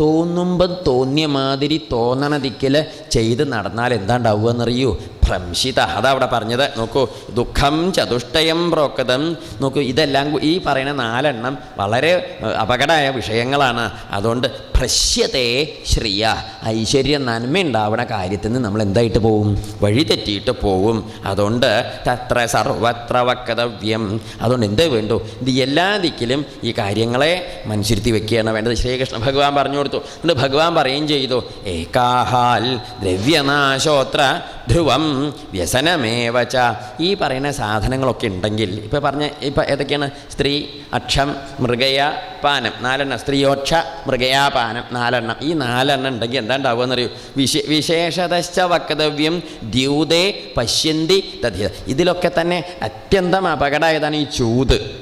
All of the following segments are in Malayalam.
തോന്നുമ്പം തോന്നിയ മാതിരി തോന്നണ ദിക്കിൽ ചെയ്ത് നടന്നാൽ എന്താ ഉണ്ടാവുക എന്നറിയൂ. ഭ്രംശിത. അതവിടെ പറഞ്ഞത് നോക്കൂ ദുഃഖം ചതുഷ്ടയം പ്രോക്കതം നോക്കൂ ഇതെല്ലാം ഈ പറയുന്ന നാലെണ്ണം വളരെ അപകടമായ വിഷയങ്ങളാണ്. അതുകൊണ്ട് ഭ്രശ്യത്തെ ശ്രീയ. ഐശ്വര്യം നന്മ ഉണ്ടാവണ കാര്യത്തിൽ നിന്ന് നമ്മൾ എന്തായിട്ട് പോവും? വഴി തെറ്റിയിട്ട് പോവും. അതുകൊണ്ട് തത്ര സർവത്ര വക്തവ്യം. അതുകൊണ്ട് എന്തേ വേണ്ടു? ഇത് എല്ലാ ദിക്കിലും ഈ കാര്യങ്ങളെ മനസ്സിരുത്തി വെക്കുകയാണ് വേണ്ടത്. ശ്രീകൃഷ്ണ ഭഗവാൻ പറഞ്ഞു കൊടുത്തു. എന്നിട്ട് ഭഗവാൻ പറയുകയും ചെയ്തു. ഏകാഹാൽ ദ്രവ്യനാശോത്ര ധ്രുവം. വ്യസനമേവച്ച ഈ പറയുന്ന സാധനങ്ങളൊക്കെ ഉണ്ടെങ്കിൽ ഇപ്പോൾ പറഞ്ഞ ഇപ്പം ഏതൊക്കെയാണ്? സ്ത്രീ അക്ഷം മൃഗയ പാനം. നാലെണ്ണം. സ്ത്രീയോക്ഷ മൃഗയാപാനം നാലെണ്ണം. ഈ നാലെണ്ണം ഉണ്ടെങ്കിൽ എന്താ ഉണ്ടാവുക എന്നറിയൂ വിശേ വിശേഷതശ്ച വക്തവ്യം ദ്യൂതേ പശ്യന്തി തഥ്യ ഇതിലൊക്കെ തന്നെ അത്യന്തം അപകടമായതാണ് ഈ ചൂത്?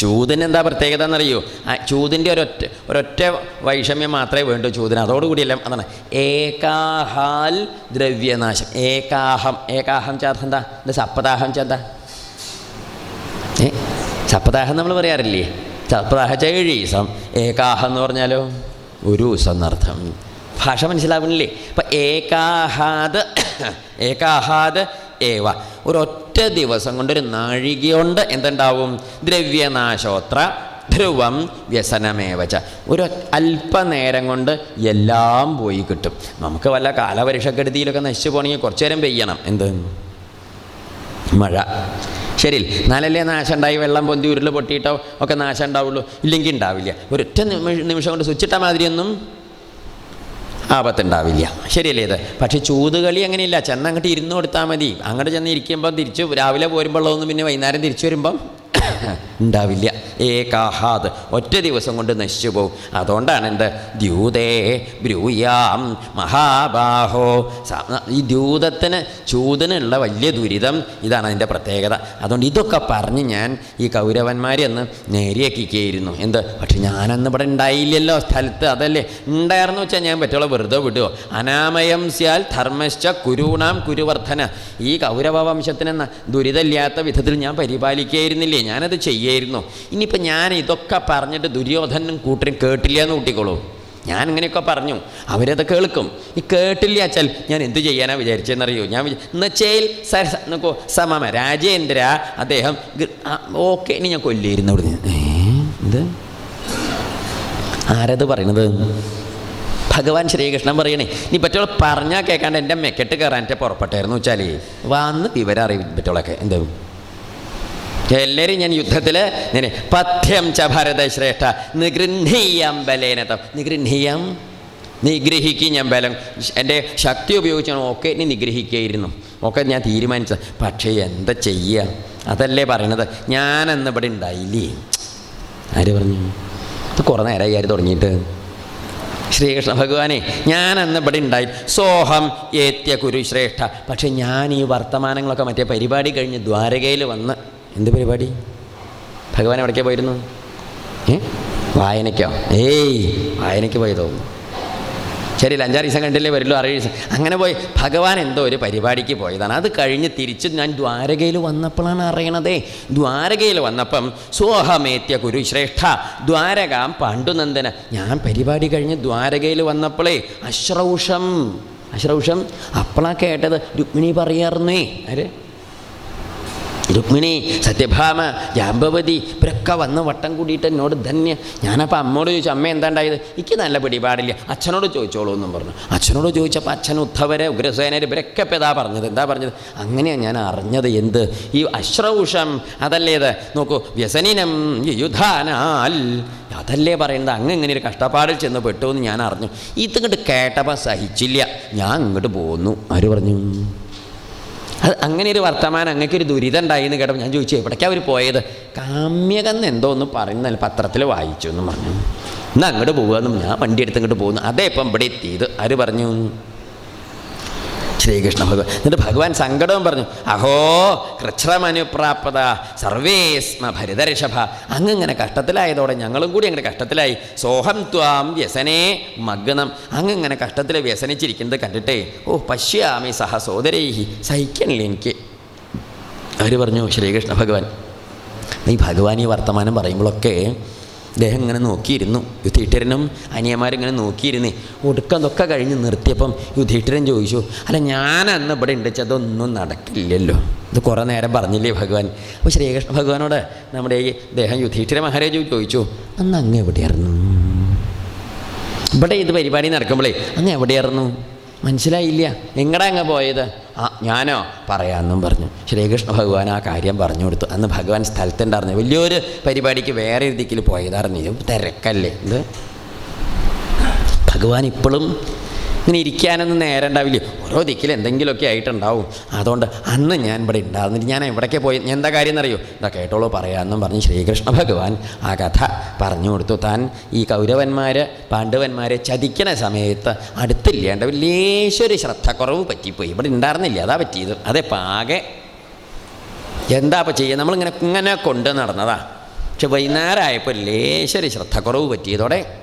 ചൂതിന് എന്താ പ്രത്യേകത എന്നറിയോ? ചൂതിന്റെ ഒരൊറ്റ ഒരൊറ്റ വൈഷമ്യം മാത്രമേ വേണ്ടൂ ചൂതിന്. അതോടുകൂടിയല്ല അതാണ് ഏകാഹാൽ ദ്രവ്യനാശം. ഏകാഹം ഏകാഹം ചേർത്ത് എന്താ? ഇത് സപ്പതാഹം ചെന്താ ഏ? സപ്പതാഹം നമ്മൾ പറയാറില്ലേ? സപ്പതാഹ ഏഴ് ദിവസം ഏകാഹം എന്ന് പറഞ്ഞാലോ? ഒരു ദിവസം ഭാഷ മനസ്സിലാവുന്നില്ലേ? അപ്പം ഏകാഹാദ് ഏകാഹാദ് ഏവ. ഒരൊറ്റ ദിവസം കൊണ്ട് ഒരു നാഴിക കൊണ്ട് എന്തുണ്ടാവും? ദ്രവ്യനാശോത്ര ധ്രുവം വ്യസനമേവച്ച ഒരു അല്പനേരം കൊണ്ട് എല്ലാം പോയി കിട്ടും. നമുക്ക് വല്ല കാലപരീക്ഷക്കെടുതിയിലൊക്കെ നശിച്ചു പോകണമെങ്കിൽ കുറച്ചു നേരം പെയ്യണം. എന്ത്? മഴ. ശരി നാലല്ലേ നാശം ഉണ്ടായി? വെള്ളം പൊന്തി ഉരുൾ പൊട്ടിയിട്ടോ? ഒക്കെ നാശം ഉണ്ടാവുള്ളൂ. ഇല്ലെങ്കിൽ ഉണ്ടാവില്ല. ഒരൊറ്റ നിമിഷം കൊണ്ട് സ്വിച്ചിട്ട മാതിരിയൊന്നും ആപത്തുണ്ടാവില്ല. ശരിയല്ലേ ഇത്? പക്ഷേ ചൂതുകളി അങ്ങനെയില്ല. ചെന്ന് അങ്ങോട്ട് ഇരുന്ന് കൊടുത്താൽ മതി. അങ്ങോട്ട് ചെന്ന് ഇരിക്കുമ്പോൾ തിരിച്ച് രാവിലെ പോരുമ്പോഴുള്ളതൊന്നും പിന്നെ വൈകുന്നേരം തിരിച്ചു വരുമ്പം ഉണ്ടാവില്ല. ഏകാഹാദ് ഒറ്റ ദിവസം കൊണ്ട് നശിച്ചു പോകും അതുകൊണ്ടാണ് എന്ത്? ദ്യൂതേ ബ്രൂയാം മഹാബാഹോ. ഈ ദ്യൂതത്തിന് ചൂതിനുള്ള വലിയ ദുരിതം ഇതാണ് അതിന്റെ പ്രത്യേകത. അതുകൊണ്ട് ഇതൊക്കെ പറഞ്ഞ് ഞാൻ ഈ കൗരവന്മാരെ ഒന്ന് നേരെയാക്കിക്കായിരുന്നു എന്ത്? പക്ഷെ ഞാനന്ന് ഇവിടെ ഉണ്ടായില്ലല്ലോ സ്ഥലത്ത് അതല്ലേ? ഉണ്ടായിരുന്നു വെച്ചാൽ ഞാൻ പറ്റുള്ള വെറുതെ വിടുമോ അനാമയം സ്യാൽ ധർമ്മശ്ച കുരുണാം കുരുവർദ്ധന. ഈ കൗരവ വംശത്തിന് ന- ദുരിതമില്ലാത്ത വിധത്തിൽ ഞാൻ പരിപാലിക്കായിരുന്നില്ലേ ഞാനത് ചെയ്യായിരുന്നു. ഇനിയിപ്പോൾ ഞാൻ ഇതൊക്കെ പറഞ്ഞിട്ട് ദുര്യോധനും കൂട്ടരും കേട്ടില്ല എന്ന് കൂട്ടിക്കോളൂ. ഞാൻ ഇങ്ങനെയൊക്കെ പറഞ്ഞു. അവരത് കേൾക്കും. ഈ കേട്ടില്ല വെച്ചാൽ ഞാൻ എന്ത് ചെയ്യാനാ വിചാരിച്ചെന്നറിയോ? ഞാൻ വിചാ- എന്നുവെച്ചാൽ സ നോക്കോ സമാമ. രാജേന്ദ്ര അദ്ദേഹം ഓക്കെ ഇനി ഞാൻ കൊല്ലിയിരുന്നു അവിടെ ഇത് ആരത് പറയണത്? ഭഗവാൻ ശ്രീകൃഷ്ണൻ പറയണേ. നീ പറ്റോളെ പറഞ്ഞാൽ കേൾക്കാണ്ട് എന്റെ മെക്കെട്ട് കയറാൻ പുറപ്പെട്ടായിരുന്നു വെച്ചാൽ വന്ന് വിവരം അറിയും എന്ത്? എല്ലാവരും ഞാൻ യുദ്ധത്തിൽ ഞാൻ പഥ്യം ച ഭരതശ്രേഷ്ഠ നിഗൃഹീയം ബലേനതം നിഗൃഹീയം നിഗ്രഹിക്കും ഞാൻ ബലം. എന്റെ ശക്തി ഉപയോഗിച്ചാണ് ഒക്കെ എന്നെ നിഗ്രഹിക്കുകയായിരുന്നു ഒക്കെ ഞാൻ തീരുമാനിച്ചത്. പക്ഷേ എന്താ ചെയ്യുക അതല്ലേ പറയണത്. ഞാനന്ന് ഇവിടെ ഉണ്ടായില്ലേ? ആര് പറഞ്ഞു? ഇത് കുറേ നേരമായി ആര് തുടങ്ങിയിട്ട്? ശ്രീകൃഷ്ണ ഭഗവാനെ ഞാൻ അന്ന് ഇവിടെ ഉണ്ടായി. സോഹം ഏത്യ കുരുശ്രേഷ്ഠ പക്ഷേ ഞാൻ ഈ വർത്തമാനങ്ങളൊക്കെ മറ്റേ പരിപാടി കഴിഞ്ഞ് ദ്വാരകയിൽ വന്ന് എന്ത് പരിപാടി? ഭഗവാൻ എവിടേക്കാണ് പോയിരുന്നു? ഏ? വായനയ്ക്കോ? ഏയ് വായനയ്ക്ക് പോയി തോന്നുന്നു ശരി അഞ്ചാറ് ദിവസം കണ്ടില്ലേ വരുള്ളൂ ആറ് ദിവസം. അങ്ങനെ പോയി. ഭഗവാൻ എന്തോ ഒരു പരിപാടിക്ക് പോയതാണ്. അത് കഴിഞ്ഞ് തിരിച്ച് ഞാൻ ദ്വാരകയിൽ വന്നപ്പോഴാണ് അറിയണതേ. ദ്വാരകയിൽ വന്നപ്പം സോഹമേത്യ കുരുശ്രേഷ്ഠ ദ്വാരകാം പാണ്ഡുനന്ദന. ഞാൻ പരിപാടി കഴിഞ്ഞ് ദ്വാരകയിൽ വന്നപ്പോഴേ അശ്രൗഷം. അശ്രൗഷം? അപ്പോളാ കേട്ടത്. രുക്മിണി പറയാറുന്നേ. ആര്? രുക്മിണി സത്യഭാമ ജാമ്പവതി ഇവരൊക്കെ വന്ന് വട്ടം കൂടിയിട്ട് എന്നോട് ധന്യ. ഞാനപ്പോൾ അമ്മയോട് ചോദിച്ചു അമ്മ എന്താണ്ടായത്? എനിക്ക് നല്ല പിടിപാടില്ല. അച്ഛനോട് ചോദിച്ചോളൂ എന്നും പറഞ്ഞു. അച്ഛനോട് ചോദിച്ചപ്പോൾ അച്ഛൻ ഉദ്ധവരെ ഉഗ്രസേനര് ഇവരൊക്കെ ഇപ്പം ഇതാ പറഞ്ഞത്. എന്താ പറഞ്ഞത്? അങ്ങനെയാണ് ഞാൻ അറിഞ്ഞത് എന്ത്? ഈ അശ്രൗഷം അതല്ലേ ഇത്? നോക്കൂ വ്യസനിനം യുധാനാൽ അതല്ലേ പറയുന്നത്? അങ്ങ് ഇങ്ങനെ ഒരു കഷ്ടപ്പാടിൽ ചെന്ന് പെട്ടു എന്ന് ഞാൻ അറിഞ്ഞു. ഇതിങ്ങോട്ട് കേട്ടപ്പോൾ സഹിച്ചില്ല. ഞാൻ ഇങ്ങോട്ട് പോന്നു. ആര് പറഞ്ഞു? അത് അങ്ങനെ ഒരു വർത്തമാനം അങ്ങക്കൊരു ദുരിതം ഉണ്ടായി എന്ന് കേട്ടപ്പോൾ ഞാൻ ചോദിച്ചു എവിടേക്കാണ് അവർ പോയത്? കാമ്യകന്ന് എന്തോ ഒന്ന് പറയുന്ന പത്രത്തിൽ വായിച്ചു എന്ന് പറഞ്ഞു. എന്നാൽ അങ്ങോട്ട് പോകുമെന്നും ഞാൻ വണ്ടി എടുത്ത് ഇങ്ങോട്ട് പോകുന്നു അതേ ഇപ്പം ഇവിടെ എത്തിയത്. ആര് പറഞ്ഞു? ശ്രീകൃഷ്ണ ഭഗവാൻ. എന്നിട്ട് ഭഗവാൻ സങ്കടവും പറഞ്ഞു അഹോ കൃച്ഛ്രമനുപ്രാപ്ത സർവേസ്മ ഭരിതഋഷഭ അങ്ങ് ഇങ്ങനെ കഷ്ടത്തിലായതോടെ ഞങ്ങളും കൂടി അങ്ങനെ കഷ്ടത്തിലായി. സോഹം ത്വാം വ്യസനേ മഗ്നം. അങ്ങ് ഇങ്ങനെ കഷ്ടത്തിൽ വ്യസനിച്ചിരിക്കുന്നത് കണ്ടിട്ടേ ഓ പശ്യാമി സഹ സോദരൈഹി സഹിക്കണില്ല എനിക്ക്. അവർ പറഞ്ഞു ശ്രീകൃഷ്ണ ഭഗവാൻ നീ ഭഗവാൻ ഈ വർത്തമാനം പറയുമ്പോഴൊക്കെ അദ്ദേഹം ഇങ്ങനെ നോക്കിയിരുന്നു. യുധിഷ്ഠിരനും അനിയന്മാരിങ്ങനെ നോക്കിയിരുന്നേ. ഒടുക്കതൊക്കെ കഴിഞ്ഞ് നിർത്തിയപ്പം യുധിഷ്ഠിരൻ ചോദിച്ചു അല്ല ഞാൻ അന്ന് ഇവിടെ ഉണ്ട് വെച്ചാൽ അതൊന്നും നടക്കില്ലല്ലോ. ഇത് കുറേ നേരം പറഞ്ഞില്ലേ ഭഗവാൻ? അപ്പോൾ ശ്രീകൃഷ്ണ ഭഗവാനോട് നമ്മുടെ ഈ ദേഹം യുധിഷ്ഠിര മഹാരാജു ചോദിച്ചു അന്ന് അങ്ങ് എവിടെയായിരുന്നു? ഇവിടെ ഇത് പരിപാടി നടക്കുമ്പോഴേ അങ്ങ് എവിടെയായിരുന്നു? മനസ്സിലായില്ല. എങ്ങടാ അങ്ങ് പോയത്? ആ ഞാനോ? പറയാമെന്നും പറഞ്ഞു. ശ്രീകൃഷ്ണ ഭഗവാൻ ആ കാര്യം പറഞ്ഞു കൊടുത്തു. അന്ന് ഭഗവാൻ സ്ഥലത്തുണ്ടായിരുന്നു. വലിയൊരു പരിപാടിക്ക് വേറെ ഒരു ദിക്കിൽ പോയതായിരുന്നു. ഇത് തിരക്കല്ലേ ഇത്? ഭഗവാൻ ഇപ്പോഴും ഇങ്ങനെ ഇരിക്കാനൊന്നും നേരം ഉണ്ടാവില്ല ഓരോ ദിക്കിൽ എന്തെങ്കിലുമൊക്കെ ആയിട്ടുണ്ടാവും. അതുകൊണ്ട് അന്ന് ഞാൻ ഇവിടെ ഉണ്ടാകുന്നിട്ട് ഞാൻ എവിടേക്ക് പോയി? എന്താ കാര്യം എന്നറിയോ? ഇതാ കേട്ടോളൂ പറയാമെന്നും പറഞ്ഞ് ശ്രീകൃഷ്ണ ഭഗവാൻ ആ കഥ പറഞ്ഞു കൊടുത്തു. താൻ ഈ കൗരവന്മാരെ പാണ്ഡവന്മാരെ ചതിക്കണ സമയത്ത് അടുത്തില്ലാണ്ട് ലേശൊരു ശ്രദ്ധക്കുറവ് പറ്റിപ്പോയി. ഇവിടെ ഉണ്ടായിരുന്നില്ല. അതാ പറ്റിയത്. അതേ പാകെ എന്താ ഇപ്പോൾ ചെയ്യുക? നമ്മളിങ്ങനെ ഇങ്ങനെ കൊണ്ട് നടന്നതാ. പക്ഷെ വൈകുന്നേരം ആയപ്പോൾ ലേശൊരു ശ്രദ്ധക്കുറവ് പറ്റിയതോടെ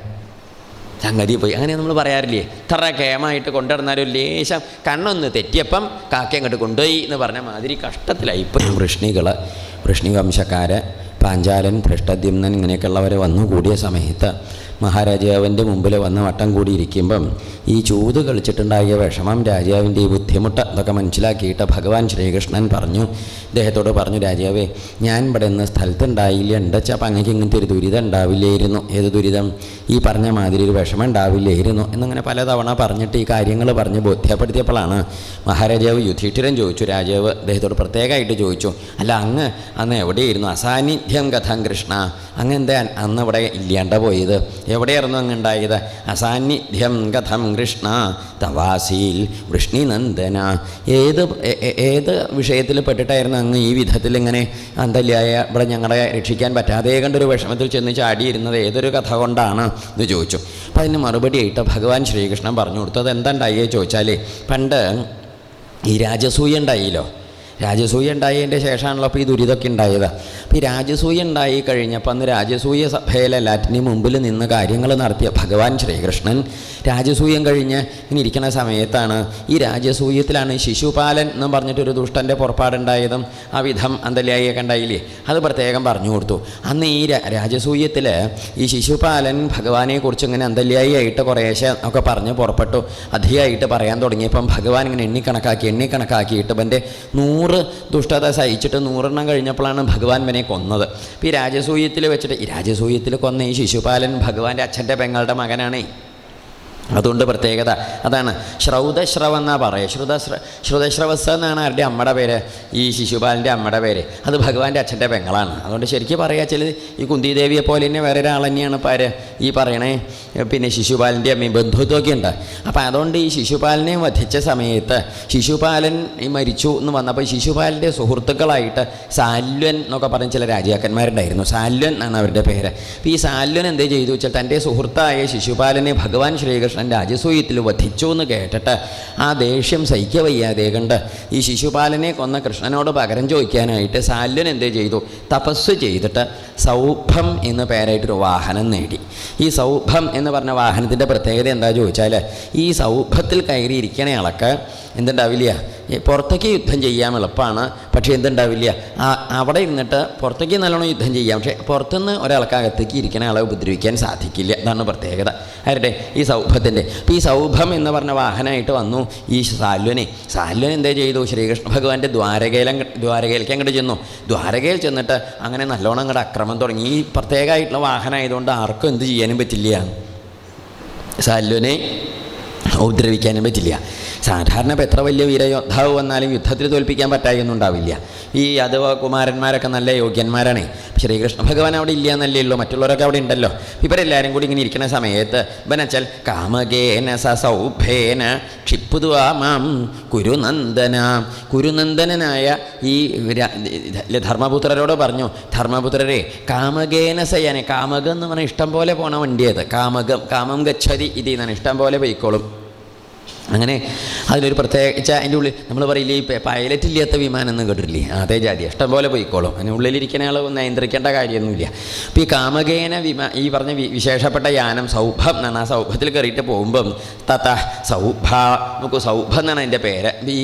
സംഗതി പോയി. അങ്ങനെ നമ്മൾ പറയാറില്ലേ ഇത്ര കേമായിട്ട് കൊണ്ടുവന്നാലും ലേശം കണ്ണൊന്ന് തെറ്റിയപ്പം കാക്ക അങ്ങോട്ട് കൊണ്ടുപോയി എന്ന് പറഞ്ഞ മാതിരി കഷ്ടത്തിലായി. ഇപ്പം വൃഷ്ണികൾ വൃഷ്ണി വംശക്കാർ പാഞ്ചാലൻ ഭ്രഷ്ടദ്യുമ്നൻ ഇങ്ങനെയൊക്കെയുള്ളവർ വന്നു കൂടിയ സമയത്ത് മഹാരാജാവിന്റെ മുമ്പിൽ വന്ന് വട്ടം കൂടിയിരിക്കുമ്പം ഈ ചൂത് കളിച്ചിട്ടുണ്ടായ വിഷമം രാജാവിന്റെ ഈ ബുദ്ധിമുട്ട് അതൊക്കെ മനസ്സിലാക്കിയിട്ട് ഭഗവാൻ ശ്രീകൃഷ്ണൻ പറഞ്ഞു അദ്ദേഹത്തോട് പറഞ്ഞു രാജാവേ ഞാൻ ഇവിടെ നിന്ന് സ്ഥലത്തുണ്ടായില്ല. ഉണ്ടച്ച അപ്പം അങ്ങേക്ക് ഇങ്ങനത്തെ ഒരു ദുരിതം ഉണ്ടാവില്ലായിരുന്നു. ഏത് ദുരിതം? ഈ പറഞ്ഞ മാതിരി ഒരു വിഷമം ഉണ്ടാവില്ലായിരുന്നു. എന്നിങ്ങനെ പലതവണ പറഞ്ഞിട്ട് ഈ കാര്യങ്ങൾ പറഞ്ഞ് ബോധ്യപ്പെടുത്തിയപ്പോഴാണ് മഹാരാജാവ് യുധിഷ്ഠിരൻ ചോദിച്ചു രാജാവ് അദ്ദേഹത്തോട് പ്രത്യേകമായിട്ട് ചോദിച്ചു അല്ല അങ്ങ് അന്ന് എവിടെയായിരുന്നു? അസാന്നിധ്യം കഥം കൃഷ്ണ. അങ്ങ് എന്താ അന്ന് ഇവിടെ ഇല്ലാണ്ട പോയത്? എവിടെയായിരുന്നു അങ്ങ് ഉണ്ടായത് അസാന്നിധ്യം കഥം കൃഷ്ണ തവാസീൽ വൃഷ്ണിനന്ദന. ഏത് ഏത് വിഷയത്തിൽ പെട്ടിട്ടായിരുന്നു അങ്ങ് ഈ വിധത്തിൽ ഇങ്ങനെ അന്തല്യായ ഇവിടെ ഞങ്ങളെ രക്ഷിക്കാൻ പറ്റാതെ കണ്ടൊരു വിഷമത്തിൽ ചെന്ന് ചാടിയിരുന്നത്? ഏതൊരു കഥ കൊണ്ടാണ് എന്ന് ചോദിച്ചു. അപ്പോൾ അതിന് മറുപടിയായിട്ട് ഭഗവാൻ ശ്രീകൃഷ്ണൻ പറഞ്ഞു കൊടുത്തു. അത് എന്താ ചോദിച്ചാലേ പണ്ട് ഈ രാജസൂയ ഉണ്ടായില്ലോ? രാജസൂയ ഉണ്ടായതിന്റെ ശേഷമാണല്ലോ അപ്പോൾ ഈ ദുരിതമൊക്കെ ഉണ്ടായത്. അപ്പോൾ ഈ രാജസൂയ ഉണ്ടായി കഴിഞ്ഞപ്പോൾ അന്ന് രാജസൂയ സഭയിലെല്ലാറ്റിനും മുമ്പിൽ നിന്ന് കാര്യങ്ങൾ നടത്തിയ ഭഗവാൻ ശ്രീകൃഷ്ണൻ രാജസൂയം കഴിഞ്ഞ് ഇങ്ങനെ ഇരിക്കുന്ന സമയത്താണ് ഈ രാജസൂയത്തിലാണ് ശിശുപാലൻ എന്ന് പറഞ്ഞിട്ടൊരു ദുഷ്ടന്റെ പുറപ്പാടുണ്ടായതും ആ വിധം അന്തല്യായിയൊക്കെ ഉണ്ടായില്ലേ അത് പ്രത്യേകം പറഞ്ഞു കൊടുത്തു. അന്ന് ഈ രാജസൂയത്തിൽ ഈ ശിശുപാലൻ ഭഗവാനെക്കുറിച്ച് ഇങ്ങനെ അന്തല്യായി ആയിട്ട് കുറേശ്ശെ ഒക്കെ പറഞ്ഞ് പുറപ്പെട്ടു. അധികമായിട്ട് പറയാൻ തുടങ്ങിയപ്പം ഭഗവാൻ ഇങ്ങനെ എണ്ണിക്കണക്കാക്കി എണ്ണിക്കണക്കാക്കിയിട്ട് എന്റെ നൂറ് ദുഷ്ടത സഹിച്ചിട്ട് നൂറെണ്ണം കഴിഞ്ഞപ്പോഴാണ് ഭഗവാൻ ഇവനെ കൊന്നത്. ഇപ്പോൾ ഈ രാജസൂയത്തിൽ വെച്ചിട്ട് ഈ രാജസൂയത്തിൽ കൊന്ന ഈ ശിശുപാലൻ ഭഗവാന്റെ അച്ഛന്റെ പെങ്ങളുടെ മകനാണേ. അതുകൊണ്ട് പ്രത്യേകത അതാണ്. ശ്രൗതശ്രവ എന്നാ പറയുക ശ്രുതശ്ര ശ്രുതശ്രവസ് എന്നാണ് ആരുടെ അമ്മയുടെ പേര്? ഈ ശിശുപാലിന്റെ അമ്മയുടെ പേര്. അത് ഭഗവാന്റെ അച്ഛന്റെ പെങ്ങളാണ്. അതുകൊണ്ട് ശരിക്കും പറയാ ചില ഈ കുന്തിദേവിയെ പോലെ തന്നെ വേറെ ഒരാൾ തന്നെയാണ് പാര് ഈ പറയണേ. പിന്നെ ശിശുപാലിന്റെ അമ്മയും ബന്ധുത്വമൊക്കെ ഉണ്ട്. അപ്പോൾ അതുകൊണ്ട് ഈ ശിശുപാലിനെ വധിച്ച സമയത്ത് ശിശുപാലൻ ഈ മരിച്ചു എന്ന് വന്നപ്പോൾ ശിശുപാലിന്റെ സുഹൃത്തുക്കളായിട്ട് സാല്വൻ എന്നൊക്കെ പറഞ്ഞ ചില രാജാക്കന്മാരുണ്ടായിരുന്നു. സാല്വൻ എന്നാണ് അവരുടെ പേര്. അപ്പോൾ ഈ സാല്വൻ എന്തേ ചെയ്തു വെച്ചാൽ തന്റെ സുഹൃത്തായ ശിശുപാലനെ ഭഗവാൻ ശ്രീകൃഷ്ണൻ രാജസൂയത്തിൽ വധിച്ചു എന്ന് കേട്ടിട്ട് ആ ദേഷ്യം സഹിക്ക വയ്യാതെ കണ്ട് ഈ ശിശുപാലനെ കൊന്ന കൃഷ്ണനോട് പകരം ചോദിക്കാനായിട്ട് ശാല്യൻ എന്ത് ചെയ്തു? തപസ് ചെയ്തിട്ട് സൗഭം എന്ന പേരായിട്ടൊരു വാഹനം നേടി. ഈ സൗഭം എന്ന് പറഞ്ഞ വാഹനത്തിന്റെ പ്രത്യേകത എന്താ ചോദിച്ചാൽ ഈ സൗഭത്തിൽ കയറിയിരിക്കണ ആൾക്ക് എന്തുണ്ടാവില്ല? പുറത്തേക്ക് യുദ്ധം ചെയ്യാൻ എളുപ്പമാണ്. പക്ഷേ എന്തുണ്ടാവില്ല അവിടെ ഇരുന്നിട്ട് പുറത്തേക്ക് നല്ലോണം യുദ്ധം ചെയ്യാം. പക്ഷേ പുറത്തുനിന്ന് ഒരാൾക്കകത്തേക്ക് ഇരിക്കണ ആളെ ഉപദ്രവിക്കാൻ സാധിക്കില്ല. അതാണ് പ്രത്യേകത. ആരുടെ? ഈ സൗഭത്തിന്റെ ഈ സൗഭം എന്ന് പറഞ്ഞ വാഹനമായിട്ട് വന്നു ഈ സാല്വനെ സാല്വൻ എന്തേ ചെയ്തു? ശ്രീകൃഷ്ണ ഭഗവാന്റെ ദ്വാരകയിലും ദ്വാരകയിലേക്ക് അങ്ങോട്ട് ചെന്നു. ദ്വാരകയിൽ ചെന്നിട്ട് അങ്ങനെ നല്ലോണം അങ്ങോട്ട് അക്രമം തുടങ്ങി. ഈ പ്രത്യേകമായിട്ടുള്ള വാഹനമായതുകൊണ്ട് ആർക്കും എന്ത് ചെയ്യാനും പറ്റില്ല. സാല്വനെ ഉപദ്രവിക്കാനും പറ്റില്ല. സാധാരണ ഇപ്പോൾ എത്ര വലിയ വീരയോദ്ധാവ് വന്നാലും യുദ്ധത്തിൽ തോൽപ്പിക്കാൻ പറ്റായൊന്നും ഉണ്ടാവില്ല ഈ യാദവ കുമാരന്മാരൊക്കെ നല്ല യോഗ്യന്മാരാണ്. ശ്രീകൃഷ്ണ ഭഗവാൻ അവിടെ ഇല്ല എന്നല്ലേ ഉള്ളൂ. മറ്റുള്ളവരൊക്കെ അവിടെ ഉണ്ടല്ലോ. ഇവരെല്ലാവരും കൂടി ഇങ്ങനെ ഇരിക്കുന്ന സമയത്ത് ഇവനച്ചാൽ കാമകേന സ സൗഭേന ക്ഷിപ്പുതുവാ കുരുനന്ദന. കുരുനന്ദനായ ഈ ധർമ്മപുത്രരോട് പറഞ്ഞു ധർമ്മപുത്രരെ കാമകേന സയാനെ കാമകം എന്ന് പറഞ്ഞാൽ ഇഷ്ടം പോലെ പോണ വണ്ടിയത് കാമകം കാമം ഗച്ഛതി ഇത് നിന്നാണ് ഇഷ്ടം പോലെ പോയിക്കോളും. അങ്ങനെ അതിലൊരു പ്രത്യേകിച്ച് അതിന്റെ ഉള്ളിൽ നമ്മൾ പറയില്ലേ ഈ പൈലറ്റ് ഇല്ലാത്ത വിമാനം എന്ന് കേട്ടിട്ടില്ലേ? അതേ ജാതി ഇഷ്ടം പോലെ പോയിക്കോളും. അതിന് ഉള്ളിലിരിക്കുന്ന ആൾ നിയന്ത്രിക്കേണ്ട കാര്യമൊന്നുമില്ല. അപ്പോൾ ഈ കാമകേന വിമാ ഈ പറഞ്ഞ വിശേഷപ്പെട്ട യാനം സൗഭം എന്നാണ് ആ സൗഭത്തിൽ കയറിയിട്ട് പോകുമ്പം തത്ത സൗഭ നമുക്ക് സൗഭം എന്നാണ് അതിന്റെ പേര്. ഈ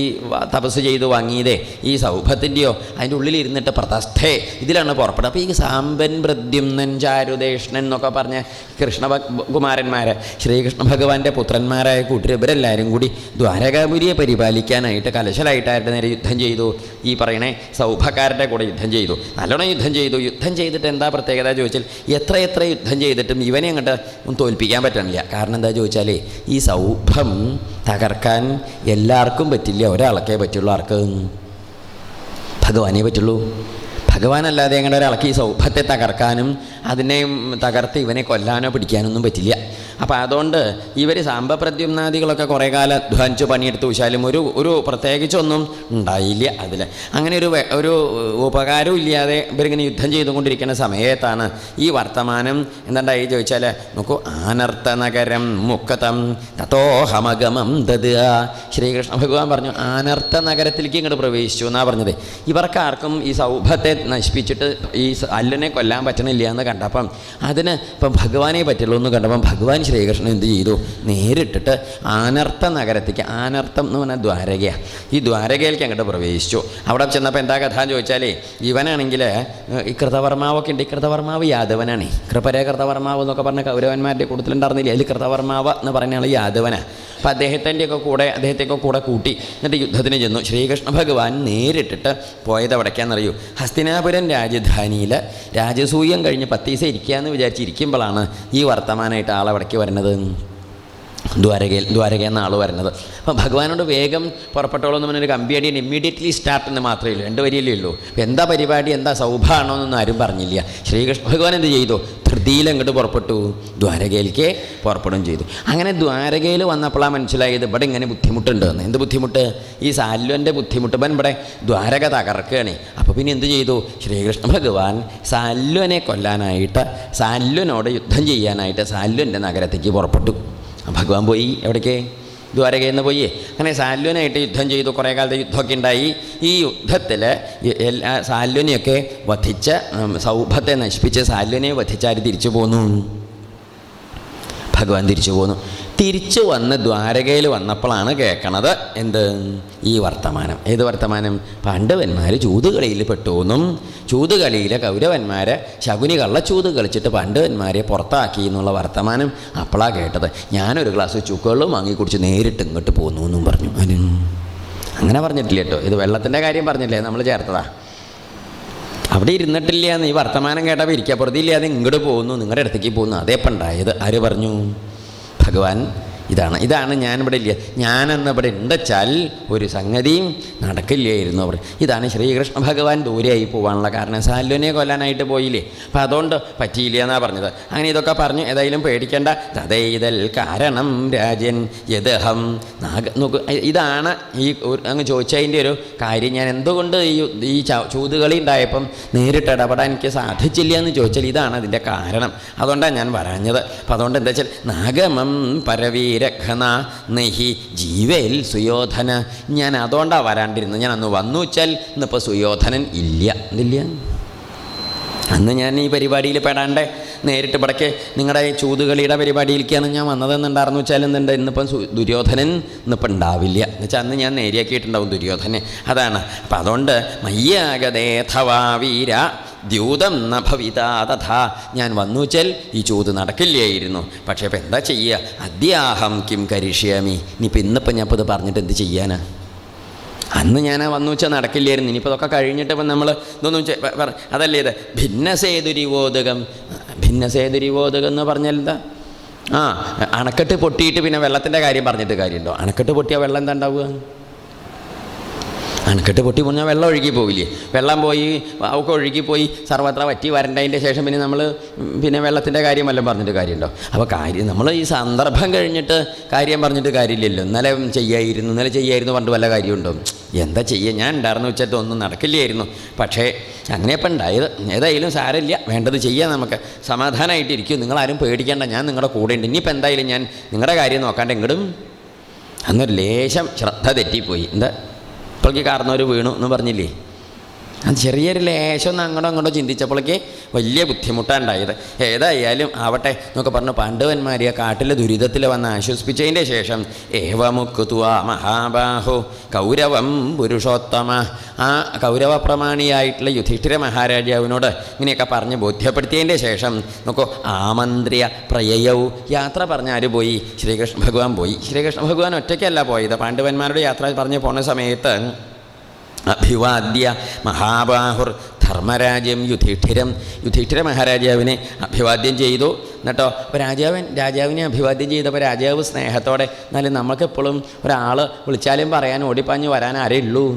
തപസ് ചെയ്ത് വാങ്ങിയതേ ഈ സൗഭത്തിന്റെയോ അതിന്റെ ഉള്ളിലിരുന്നിട്ട് പ്രതസ്ഥേ ഇതിലാണ് പുറപ്പെടുക അപ്പോൾ ഈ സാമ്പൻ പ്രദ്യുമ്നൻ ചാരുദേഷ്ണൻ എന്നൊക്കെ പറഞ്ഞ കൃഷ്ണ കുമാരന്മാരെ ശ്രീകൃഷ്ണ ഭഗവാന്റെ പുത്രന്മാരായ കൂട്ടർ ഇവരെല്ലാവരും കൂടി ദ്വാരകാപുരിയെ പരിപാലിക്കാനായിട്ട് കലശലായിട്ടായിട്ട് നേരെ യുദ്ധം ചെയ്തു. ഈ പറയണേ സൗഭക്കാരുടെ കൂടെ യുദ്ധം ചെയ്തു. നല്ലോണം യുദ്ധം ചെയ്തു. യുദ്ധം ചെയ്തിട്ട് എന്താ പ്രത്യേകത ചോദിച്ചാൽ എത്ര എത്ര യുദ്ധം ചെയ്തിട്ടും ഇവനെ അങ്ങോട്ട് തോൽപ്പിക്കാൻ പറ്റണില്ല. കാരണം എന്താ ചോദിച്ചാലേ ഈ സൗഭം തകർക്കാൻ എല്ലാവർക്കും പറ്റില്ല. ഒരാൾക്കേ പറ്റുള്ളൂ ആർക്ക്? ഭഗവാനേ പറ്റുള്ളൂ. ഭഗവാനല്ലാതെ അങ്ങനെ ഒരാൾക്ക് ഈ സൗഭത്തെ തകർക്കാനും അതിനെ തകർത്ത് ഇവനെ കൊല്ലാനോ പിടിക്കാനൊന്നും പറ്റില്ല. അപ്പോൾ അതുകൊണ്ട് ഇവർ സാമ്പപ്രദ്യുമ്നാദികളൊക്കെ കുറേ കാലം അധ്വാനിച്ച് പണിയെടുത്ത് വെച്ചാലും ഒരു ഒരു പ്രത്യേകിച്ചൊന്നും ഉണ്ടായില്ല അതിൽ അങ്ങനെ ഒരു ഒരു ഉപകാരവും ഇല്ലാതെ ഇവരിങ്ങനെ യുദ്ധം ചെയ്തുകൊണ്ടിരിക്കുന്ന സമയത്താണ് ഈ വർത്തമാനം എന്താണ്ടായി ചോദിച്ചാൽ നോക്കൂ ആനർത്ത നഗരം മുക്കതം തത്തോഹമഗമം ദതുക ശ്രീകൃഷ്ണ ഭഗവാൻ പറഞ്ഞു ആനർത്ത നഗരത്തിലേക്ക് ഇങ്ങോട്ട് പ്രവേശിച്ചു എന്നാണ് പറഞ്ഞത്. ഇവർക്കാർക്കും ഈ സൗഭത്തെ നശിപ്പിച്ചിട്ട് ഈ അല്ലനെ കൊല്ലാൻ പറ്റണില്ല എന്ന് കണ്ടപ്പം അതിന് ഇപ്പം ഭഗവാനെ പറ്റുള്ളൂ എന്ന് കണ്ടപ്പം ഭഗവാൻ ശ്രീകൃഷ്ണൻ എന്ത് ചെയ്തു? നേരിട്ടിട്ട് ആനർത്ത നഗരത്തേക്ക് ആനർത്തം എന്ന് പറഞ്ഞാൽ ദ്വാരകയാണ് ഈ ദ്വാരകയിലേക്ക് അങ്ങോട്ട് പ്രവേശിച്ചു. അവിടെ ചെന്നപ്പോൾ എന്താ കഥ എന്ന് ചോദിച്ചാലേ ഇവനാണെങ്കിൽ ഈ കൃതവർമാവൊക്കെ ഉണ്ട്. ഈ കൃതവർമാവ് യാദവനാണ്. കൃപര കൃതവർമാവ് എന്നൊക്കെ പറഞ്ഞ കൗരവന്മാരുടെ കൂട്ടത്തിലുണ്ടായിരുന്നില്ല അതിൽ കൃതവർമാവ് എന്ന് പറഞ്ഞ ആൾ യാദവനാണ് അപ്പം അദ്ദേഹത്തിന്റെയൊക്കെ കൂടെ അദ്ദേഹത്തെയൊക്കെ കൂടെ കൂട്ടി എന്നിട്ട് യുദ്ധത്തിന് ചെന്നു. ശ്രീകൃഷ്ണ ഭഗവാൻ നേരിട്ടിട്ട് പോയത് എവിടേക്കാണെന്നറിയൂ ഹസ്തിനാപുരം രാജധാനിയിൽ രാജസൂയം കഴിഞ്ഞ് പത്ത് ദിവസം ഇരിക്കാമെന്ന് വിചാരിച്ചിരിക്കുമ്പോഴാണ് ഈ വർത്തമാനമായിട്ട് ആളെവിടേക്ക് വരുന്നത് ദ്വാരകയിൽ ദ്വാരക എന്ന ആൾ വരുന്നത്. അപ്പം ഭഗവാനോട് വേഗം പുറപ്പെട്ടോളൂ എന്ന് പറഞ്ഞൊരു കമ്പിയടി ഇമ്മീഡിയറ്റ്ലി സ്റ്റാർട്ട് എന്ന് മാത്രമേ ഉള്ളൂ രണ്ട് വരിയല്ലേ ഉള്ളൂ അപ്പോൾ എന്താ പരിപാടി എന്താ സൗഭാണോ എന്നൊന്നും ആരും പറഞ്ഞില്ല. ശ്രീകൃഷ്ണ ഭഗവാൻ എന്ത് ചെയ്തു? ധൃതിയിൽ അങ്ങോട്ട് പുറപ്പെട്ടു. ദ്വാരകയിലേക്ക് പുറപ്പെടുകയും ചെയ്തു. അങ്ങനെ ദ്വാരകയിൽ വന്നപ്പോഴാണ് മനസ്സിലായത് ഇവിടെ ഇങ്ങനെ ബുദ്ധിമുട്ടുണ്ട് എന്ന്. എന്ത് ബുദ്ധിമുട്ട്? ഈ സാല്വന്റെ ബുദ്ധിമുട്ട്. ഇവൻ ഇവിടെ ദ്വാരക തകർക്കുകയാണ്. അപ്പോൾ പിന്നെ എന്ത് ചെയ്തു? ശ്രീകൃഷ്ണ ഭഗവാൻ സാല്വനെ കൊല്ലാനായിട്ട് സാല്വനോട് യുദ്ധം ചെയ്യാനായിട്ട് സാല്വന്റെ നഗരത്തേക്ക് പുറപ്പെട്ടു. ഭഗവാൻ പോയി എവിടേക്ക്? ദ്വാരകയിൽ നിന്ന് പോയി. അങ്ങനെ സാല്വനായിട്ട് യുദ്ധം ചെയ്തു. കുറേ കാലത്തെ യുദ്ധമൊക്കെ ഉണ്ടായി. ഈ യുദ്ധത്തിൽ എല്ലാ സാല്വനെയൊക്കെ വധിച്ച് സൗഭത്തെ നശിപ്പിച്ച് സാല്വനെ വധിച്ചാർ തിരിച്ചു പോന്നു. ഭഗവാൻ തിരിച്ചു പോന്നു. തിരിച്ചു വന്ന് ദ്വാരകയിൽ വന്നപ്പോഴാണ് കേൾക്കണത്. എന്ത്? ഈ വർത്തമാനം. ഏത് വർത്തമാനം? പാണ്ഡവന്മാർ ചൂതുകളിയിൽ പെട്ടുവെന്നും ചൂതുകളിയിലെ കൗരവന്മാരെ ശകുനി കള്ളച്ചൂത് കളിച്ചിട്ട് പാണ്ഡവന്മാരെ പുറത്താക്കി എന്നുള്ള വർത്തമാനം അപ്പോഴാണ് കേട്ടത്. ഞാനൊരു ഗ്ലാസ് ചുക്കുകളും വാങ്ങി കുടിച്ച് നേരിട്ട് ഇങ്ങോട്ട് പോന്നു എന്നും പറഞ്ഞു. അങ്ങനെ പറഞ്ഞിട്ടില്ല കേട്ടോ. ഇത് വെള്ളത്തിന്റെ കാര്യം പറഞ്ഞില്ലേ? നമ്മൾ ചേർത്തതാ. അവിടെ ഇരുന്നിട്ടില്ല എന്ന് ഈ വർത്തമാനം കേട്ടപ്പോൾ ഇരിക്കപ്പുറത്തില്ലാതെ ഇങ്ങോട്ട് പോകുന്നു നിങ്ങളുടെ അടുത്തേക്ക് പോകുന്നു അതേപ്പം ഉണ്ടായത്? ആര് പറഞ്ഞു? ഭഗവാൻ ഇതാണ് ഇതാണ് ഞാനിവിടെ ഇല്ല. ഞാനെന്ന് ഇവിടെ ഉണ്ടച്ചാൽ ഒരു സംഗതിയും നടക്കില്ലായിരുന്നു അവർ. ഇതാണ് ശ്രീകൃഷ്ണ ഭഗവാൻ ദൂരെയായി പോകാനുള്ള കാരണം. സാല്വനെ കൊല്ലാനായിട്ട് പോയില്ലേ? അപ്പം അതുകൊണ്ട് പറ്റിയില്ല എന്നാണ് പറഞ്ഞത്. അങ്ങനെ ഇതൊക്കെ പറഞ്ഞു ഏതായാലും പേടിക്കേണ്ട. തതൈതൽ കാരണം രാജൻ യദഹം നാഗ നോക്ക് ഇതാണ് ഈ അങ്ങ് ചോദിച്ചതിന്റെ ഒരു കാര്യം. ഞാൻ എന്തുകൊണ്ട് ഈ ഈ ചൂതുകളി ഉണ്ടായപ്പം നേരിട്ട് ഇടപെടാൻ എനിക്ക് സാധിച്ചില്ല എന്ന് ചോദിച്ചാൽ ഇതാണ് അതിന്റെ കാരണം. അതുകൊണ്ടാണ് ഞാൻ പറഞ്ഞത്. അപ്പം അതുകൊണ്ട് എന്താ വെച്ചാൽ നാഗമം പരവീരഘന നഹി. ജീവയിൽ സുയോധന. ഞാൻ അതുകൊണ്ടാണ് വരാണ്ടിരുന്നത്. ഞാൻ അന്ന് വന്നു വെച്ചാൽ ഇന്നിപ്പോൾ സുയോധനൻ ഇല്ല. എന്നില്ല അന്ന് ഞാൻ ഈ പരിപാടിയിൽ പെടാണ്ട് നേരിട്ട് ഇവിടേക്ക് നിങ്ങളുടെ ഈ ചൂതുകളിയുടെ പരിപാടിയിലേക്കാണ് ഞാൻ വന്നതെന്നുണ്ടായിരുന്നു വെച്ചാൽ എന്തുണ്ട്? ഇന്നിപ്പം ദുര്യോധനൻ ഇന്നിപ്പം ഉണ്ടാവില്ല. എന്ന് വെച്ചാൽ അന്ന് ഞാൻ നേരിയാക്കിയിട്ടുണ്ടാവും ദുര്യോധനെ. അതാണ്. അപ്പം അതുകൊണ്ട് മയ്യാഗതേഥവാ വീര ദ്യൂതം ന തഥാ. ഞാൻ വന്നു ചെൽ ഈ ചൂത് നടക്കില്ലായിരുന്നു. പക്ഷേ ഇപ്പം എന്താ ചെയ്യുക അദ്യാഹം കിം കരിഷ്യാമി. ഇനിയിപ്പോൾ ഇന്നിപ്പം ഞാൻ ഇപ്പോൾ ഇത് പറഞ്ഞിട്ട് എന്ത് ചെയ്യാനാ? അന്ന് ഞാൻ വന്നു വെച്ചാൽ നടക്കില്ലായിരുന്നു. ഇനിയിപ്പോൾ അതൊക്കെ കഴിഞ്ഞിട്ട് ഇപ്പം നമ്മൾ ഇതൊന്നും അതല്ലേ ഇത്? ഭിന്നസേതുരിവോദകം ഭിന്നസേതുരിവോദകം എന്ന് പറഞ്ഞാൽ എന്താ? ആ അണക്കെട്ട് പൊട്ടിയിട്ട് പിന്നെ വെള്ളത്തിന്റെ കാര്യം പറഞ്ഞിട്ട് കാര്യമുണ്ടോ? അണക്കെട്ട് പൊട്ടിയാൽ വെള്ളം എന്താ ഉണ്ടാവുക? അണക്കെട്ട് പൊട്ടി പറഞ്ഞാൽ വെള്ളം ഒഴുകി പോവില്ലേ? വെള്ളം പോയി ഒക്കെ ഒഴുകിപ്പോയി സർവത്ര വറ്റി വരണ്ടതിന്റെ ശേഷം പിന്നെ നമ്മൾ പിന്നെ വെള്ളത്തിന്റെ കാര്യം വല്ലതും പറഞ്ഞിട്ട് കാര്യമുണ്ടോ? അപ്പോൾ കാര്യം നമ്മൾ ഈ സന്ദർഭം കഴിഞ്ഞിട്ട് കാര്യം പറഞ്ഞിട്ട് കാര്യമില്ലല്ലോ. ഇന്നലെ ചെയ്യായിരുന്നു ഇന്നലെ ചെയ്യായിരുന്നു പണ്ട് വല്ല കാര്യമുണ്ടോ? എന്താ ചെയ്യുക ഞാൻ ഉണ്ടായിരുന്നു വെച്ചിട്ട് ഒന്നും നടക്കില്ലായിരുന്നു. പക്ഷേ അങ്ങനെയപ്പം ഉണ്ടായത് ഏതായാലും സാരമില്ല. വേണ്ടത് ചെയ്യാം നമുക്ക്. സമാധാനമായിട്ടിരിക്കും നിങ്ങളാരും പേടിക്കേണ്ട. ഞാൻ നിങ്ങളുടെ കൂടെ ഉണ്ട് ഇനിയിപ്പോൾ എന്തായാലും ഞാൻ നിങ്ങളുടെ കാര്യം നോക്കാണ്ട് എങ്ങടും? അന്നൊരു ലേശം ശ്രദ്ധ തെറ്റിപ്പോയി. എന്താ? ഇപ്പോഴേക്ക് കാർന്നവർ വീണു എന്ന് പറഞ്ഞില്ലേ? അത് ചെറിയൊരു ലേശം ഒന്ന് അങ്ങോട്ടോ അങ്ങോട്ടോ ചിന്തിച്ചപ്പോഴേക്ക് വലിയ ബുദ്ധിമുട്ടാണ് ഉണ്ടായത് ഏതായാലും ആവട്ടെ എന്നൊക്കെ പറഞ്ഞു പാണ്ഡവന്മാരെ ആ കാട്ടിലെ ദുരിതത്തിൽ വന്ന് ആശ്വസിപ്പിച്ചതിന്റെ ശേഷം ഏവമുക്കുതുവ മഹാബാഹു കൗരവം പുരുഷോത്തമ. ആ കൗരവ പ്രമാണിയായിട്ടുള്ള യുധിഷ്ഠിര മഹാരാജാവിനോട് ഇങ്ങനെയൊക്കെ പറഞ്ഞ് ബോധ്യപ്പെടുത്തിയതിന്റെ ശേഷം നോക്കോ ആമന്ത്രിയ പ്രയയവും യാത്ര പറഞ്ഞ പോയി? ശ്രീകൃഷ്ണ ഭഗവാൻ പോയി. ശ്രീകൃഷ്ണ ഭഗവാൻ ഒറ്റയ്ക്കല്ല പോയത്. പാണ്ഡവന്മാരുടെ യാത്ര പറഞ്ഞ് പോണ സമയത്ത് അഭിവാദ്യ മഹാബാഹുർ ധർമ്മരാജ്യം യുധിഷ്ഠിരം. യുധിഷ്ഠിര മഹാരാജാവിനെ അഭിവാദ്യം ചെയ്തു. എന്നിട്ടോ അപ്പോൾ രാജാവൻ രാജാവിനെ അഭിവാദ്യം ചെയ്തപ്പോൾ രാജാവ് സ്നേഹത്തോടെ എന്നാലും നമുക്കെപ്പോഴും ഒരാൾ വിളിച്ചാലും പറയാൻ ഓടിപ്പാഞ്ഞ് വരാൻ ആരേ ഉള്ളൂ?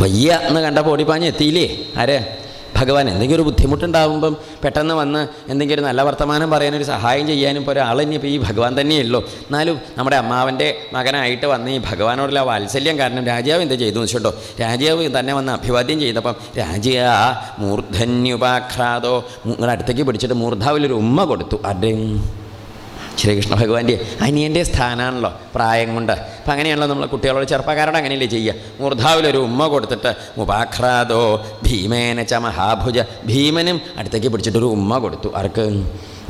വയ്യ എന്ന് കണ്ടപ്പോൾ ഓടിപ്പാഞ്ഞ് എത്തിയില്ലേ? ആര്? ഭഗവാൻ എന്തെങ്കിലും ഒരു ബുദ്ധിമുട്ടുണ്ടാകുമ്പം പെട്ടെന്ന് വന്ന് എന്തെങ്കിലും ഒരു നല്ല വർത്തമാനം പറയാനൊരു സഹായം ചെയ്യാനും ഇപ്പോൾ ഒരാൾ ഇനിയിപ്പോൾ ഈ ഭഗവാൻ തന്നെയുള്ളൂ എന്നാലും നമ്മുടെ അമ്മാവന്റെ മകനായിട്ട് വന്ന് ഈ ഭഗവാനോടുള്ള വാത്സല്യം കാരണം രാജാവ് എന്ത് ചെയ്തു വെച്ചിട്ടോ? രാജാവ് തന്നെ വന്ന് അഭിവാദ്യം ചെയ്തപ്പം രാജാ മൂർധന്യുപാഘ്രാതോ അടുത്തേക്ക് പിടിച്ചിട്ട് മൂർധാവിലൊരു ഉമ്മ കൊടുത്തു. ആരുടെയും ശ്രീകൃഷ്ണ ഭഗവാന്റെ അനിയന്റെ സ്ഥാനമാണല്ലോ പ്രായം കൊണ്ട്. അപ്പം അങ്ങനെയാണല്ലോ നമ്മൾ കുട്ടികളോട് ചെറുപ്പക്കാരോട് അങ്ങനെയല്ലേ ചെയ്യുക. മൂർധാവിലൊരു ഉമ്മ കൊടുത്തിട്ട് മുപാഖ്രാദോ ഭീമേന ച മഹാഭുജ ഭീമനും അടുത്തേക്ക് പിടിച്ചിട്ടൊരു ഉമ്മ കൊടുത്തു. ആർക്ക്?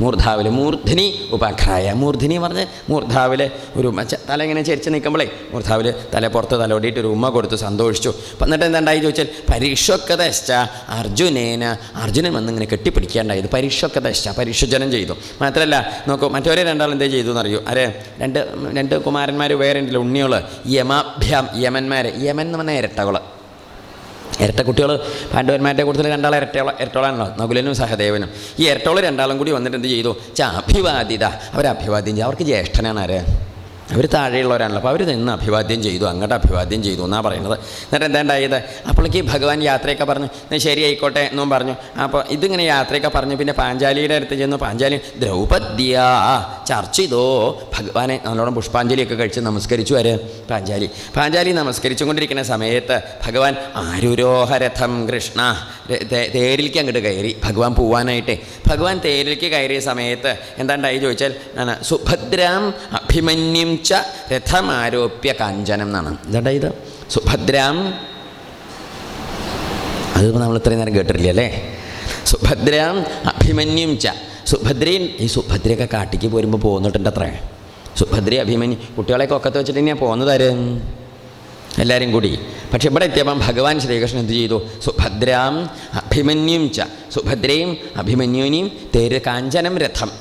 മൂർധാവിൽ മൂർധിനി ഉപാഖ്യായ. മൂർധിനി പറഞ്ഞ് മൂർധാവിൽ ഒരു ഉമ്മ തല ഇങ്ങനെ ചെരിച്ച് നിൽക്കുമ്പോഴേ മൂർധാവിൽ തല പുറത്ത് തലോടിയിട്ട് ഒരു ഉമ്മ കൊടുത്ത് സന്തോഷിച്ചു. എന്നിട്ട് എന്തുണ്ടായി ചോദിച്ചാൽ പരീക്ഷക്കതശ്ച അർജുനേന അർജുനൻ വന്ന് ഇങ്ങനെ പരീക്ഷക്കത പരീക്ഷക്കതശ്ച പരീക്ഷജനം ചെയ്തു. മാത്രമല്ല നോക്കൂ മറ്റവരെ രണ്ടാളും എന്തേ ചെയ്തു എന്നറിയൂ അരേ രണ്ട് രണ്ട് കുമാരന്മാർ വേറെ ഉണ്ടല്ലോ ഉണ്ണിയോൾ. യമഭ്യാം യമന്മാരെ. യമൻ എന്ന് പറഞ്ഞാൽ ഇരട്ടകൾ ഇരട്ട കുട്ടികൾ പാണ്ഡവന്മാരുടെ കൂടുതൽ രണ്ടാളെ ഇരട്ടോള ഇരട്ടോളാണല്ലോ നകുലനും സഹദേവനും. ഈ ഇരട്ടോൾ രണ്ടാളും കൂടി വന്നിട്ട് എന്ത് ചെയ്തു? ചാ അഭിവാദിത. അവർ അഭിവാദ്യം അവർക്ക് ജ്യേഷ്ഠനാണ് ആര്? അവർ താഴെയുള്ളവരാണല്ലോ. അപ്പോൾ അവർ നിന്ന് അഭിവാദ്യം ചെയ്തു അങ്ങോട്ട് അഭിവാദ്യം ചെയ്തു എന്നാണ് പറയുന്നത്. എന്നിട്ട് എന്താ ഉണ്ടായത്? അപ്പോഴേക്ക് ഭഗവാൻ യാത്രയൊക്കെ പറഞ്ഞു "എന്നാ ശരി ആയിക്കോട്ടെ എന്നും പറഞ്ഞു. അപ്പോൾ ഇതിങ്ങനെ യാത്രയൊക്കെ പറഞ്ഞു പിന്നെ പാഞ്ചാലിയുടെ അടുത്ത് ചെന്നു. പാഞ്ചാലി ദ്രൗപദ്യ ചർച്ചിതോ ഭഗവാനെ നല്ലോണം പുഷ്പാഞ്ജലിയൊക്കെ കഴിച്ച് നമസ്കരിച്ചു വരെ. പാഞ്ചാലി പാഞ്ചാലി നമസ്കരിച്ചുകൊണ്ടിരിക്കുന്ന സമയത്ത് ഭഗവാൻ ആരുരോഹരഥം കൃഷ്ണ തേരിലേക്ക് അങ്ങോട്ട് കയറി ഭഗവാൻ പോവാനായിട്ട്. ഭഗവാൻ തേരിലേക്ക് കയറിയ സമയത്ത് എന്താണ്ടായി ചോദിച്ചാൽ സുഭദ്രാം അഭിമന്യും ച രഥമാരോപ്യ കാഞ്ചനം എന്നാണ്. എന്താ ഇത്? സുഭദ്രാം. അതിപ്പോൾ നമ്മൾ ഇത്രയും നേരം കേട്ടിട്ടില്ല അല്ലേ? സുഭദ്രാം അഭിമന്യും ച. സുഭദ്രയും ഈ സുഭദ്രയൊക്കെ കാട്ടിക്ക് പോരുമ്പോൾ പോകുന്നിട്ടുണ്ട് അത്രേ സുഭദ്ര അഭിമന്യു കുട്ടികളെയൊക്കെ ഒക്കത്ത് വെച്ചിട്ട് തന്നെയാണ് പോകുന്നതാരും എല്ലാവരും കൂടി. പക്ഷെ ഇവിടെ എത്തിയപ്പം ഭഗവാൻ ശ്രീകൃഷ്ണൻ എന്ത് ചെയ്തു? സുഭദ്രാം അഭിമന്യും ച. സുഭദ്രയും അഭിമന്യുവിനെയും തേര് കാഞ്ചനം രഥം.